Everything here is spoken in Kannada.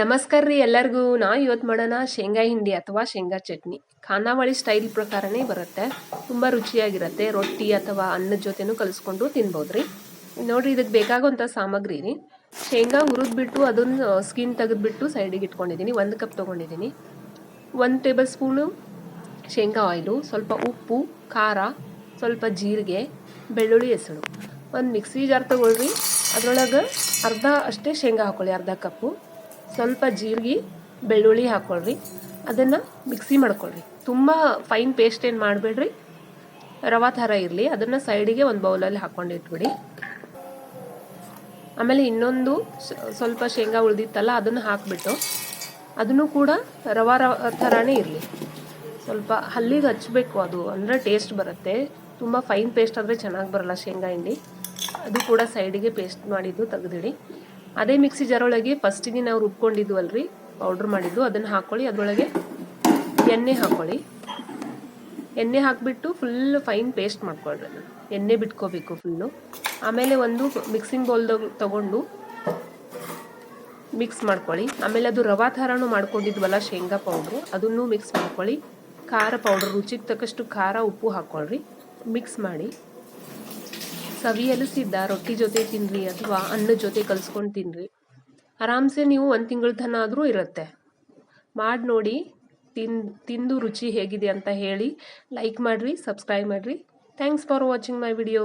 ನಮಸ್ಕಾರ ರೀ ಎಲ್ಲರಿಗೂ. ನಾ ಇವತ್ತು ಮಾಡೋಣ ಶೇಂಗಾ ಹಿಂಡಿ ಅಥವಾ ಶೇಂಗಾ ಚಟ್ನಿ. ಖಾನಾವಳಿ ಸ್ಟೈಲ್ ಪ್ರಕಾರನೇ ಬರುತ್ತೆ. ತುಂಬ ರುಚಿಯಾಗಿರುತ್ತೆ. ರೊಟ್ಟಿ ಅಥವಾ ಅನ್ನದ ಜೊತೆನೂ ಕಲಿಸ್ಕೊಂಡು ತಿನ್ಬೋದು ರೀ. ನೋಡಿರಿ ಇದಕ್ಕೆ ಬೇಕಾಗುವಂಥ ಸಾಮಗ್ರಿ ರೀ. ಶೇಂಗಾ ಹುರಿದ್ಬಿಟ್ಟು ಅದನ್ನು ಸ್ಕಿನ್ ತೆಗೆದುಬಿಟ್ಟು ಸೈಡಿಗೆ ಇಟ್ಕೊಂಡಿದ್ದೀನಿ ಒಂದು ಕಪ್ ತೊಗೊಂಡಿದ್ದೀನಿ ಒಂದು ಟೇಬಲ್ ಸ್ಪೂನು ಶೇಂಗಾ ಆಯಿಲು ಸ್ವಲ್ಪ ಉಪ್ಪು, ಖಾರ, ಸ್ವಲ್ಪ ಜೀರಿಗೆ, ಬೆಳ್ಳುಳ್ಳಿ ಹೆಸರು. ಒಂದು ಮಿಕ್ಸಿ ಜಾರ್ ತೊಗೊಳ್ರಿ. ಅದರೊಳಗೆ ಅರ್ಧ ಅಷ್ಟೇ ಶೇಂಗಾ ಹಾಕ್ಕೊಳ್ಳಿ ಅರ್ಧ ಕಪ್ಪು ಸ್ವಲ್ಪ ಜೀರಿಗೆ, ಬೆಳ್ಳುಳ್ಳಿ ಹಾಕ್ಕೊಳ್ರಿ ಅದನ್ನು ಮಿಕ್ಸಿ ಮಾಡ್ಕೊಳ್ರಿ. ತುಂಬ ಫೈನ್ ಪೇಸ್ಟ್ ಏನು ಮಾಡಬೇಡ್ರಿ? ರವಾ ಥರ ಇರಲಿ. ಅದನ್ನು ಸೈಡಿಗೆ ಒಂದು ಬೌಲಲ್ಲಿ ಹಾಕ್ಕೊಂಡು ಇಟ್ಬಿಡಿ. ಆಮೇಲೆ ಇನ್ನೊಂದು ಸ್ವಲ್ಪ ಶೇಂಗಾ ಉಳಿದಿತ್ತಲ್ಲ, ಅದನ್ನು ಹಾಕಿಬಿಟ್ಟು ಅದನ್ನು ಕೂಡ ರವಾ ರವ ಥರನೇ ಇರಲಿ. ಸ್ವಲ್ಪ ಹಲ್ಲಿಗೆ ಹಚ್ಚಬೇಕು ಅದು. ಅಂದರೆ ಟೇಸ್ಟ್ ಬರುತ್ತೆ. ತುಂಬ ಫೈನ್ ಪೇಸ್ಟ್ ಆದರೆ ಚೆನ್ನಾಗಿ ಬರಲ್ಲ ಶೇಂಗಾ ಹಿಂಡಿ. ಅದು ಕೂಡ ಸೈಡಿಗೆ ಪೇಸ್ಟ್ ಮಾಡಿದ್ದು ತೆಗೆದಿಡಿ. ಅದೇ ಮಿಕ್ಸಿ ಜಾರೊಳಗೆ ಫಸ್ಟಿಗೆ ನಾವು ರುಬ್ಕೊಂಡಿದ್ವಲ್ರಿ ಪೌಡ್ರ್ ಮಾಡಿದ್ದು, ಅದನ್ನು ಹಾಕ್ಕೊಳ್ಳಿ ಅದರೊಳಗೆ ಎಣ್ಣೆ ಹಾಕ್ಕೊಳ್ಳಿ ಎಣ್ಣೆ ಹಾಕಿಬಿಟ್ಟು ಫುಲ್ ಫೈನ್ ಪೇಸ್ಟ್ ಮಾಡ್ಕೊಳ್ರಿ ಎಣ್ಣೆ ಬಿಟ್ಕೋಬೇಕು ಫುಲ್ಲು ಆಮೇಲೆ ಒಂದು ಮಿಕ್ಸಿಂಗ್ ಬೌಲ್ದಾಗ ತಗೊಂಡು ಮಿಕ್ಸ್ ಮಾಡ್ಕೊಳ್ಳಿ. ಆಮೇಲೆ ಅದು ರವಾ ಥರನೂ ಮಾಡ್ಕೊಂಡಿದ್ವಲ್ಲ ಶೇಂಗಾ ಪೌಡ್ರು ಅದನ್ನು ಮಿಕ್ಸ್ ಮಾಡ್ಕೊಳ್ಳಿ. ಖಾರ ಪೌಡ್ರ್ ರುಚಿಗೆ ತಕ್ಕಷ್ಟು ಖಾರ, ಉಪ್ಪು ಹಾಕ್ಕೊಳ್ರಿ. ಮಿಕ್ಸ್ ಮಾಡಿ. ಸವಿಯಲಿಸಿದ್ದ ರೊಟ್ಟಿ ಜೊತೆ ತಿನ್ನಿರಿ ಅಥವಾ ಅನ್ನದ ಜೊತೆ ಕಲಿಸ್ಕೊಂಡು ತಿನ್ನಿರಿ ಆರಾಮ್ಸೆ ನೀವು ಒಂದು ತಿಂಗಳ ತನ ಆದರೂ ಇರುತ್ತೆ. ಮಾಡಿ ನೋಡಿ, ತಿನ್, ತಿಂದು ರುಚಿ ಹೇಗಿದೆ ಅಂತ ಹೇಳಿ ಲೈಕ್ ಮಾಡಿರಿ ಸಬ್ಸ್ಕ್ರೈಬ್ ಮಾಡಿರಿ. Thanks for watching my video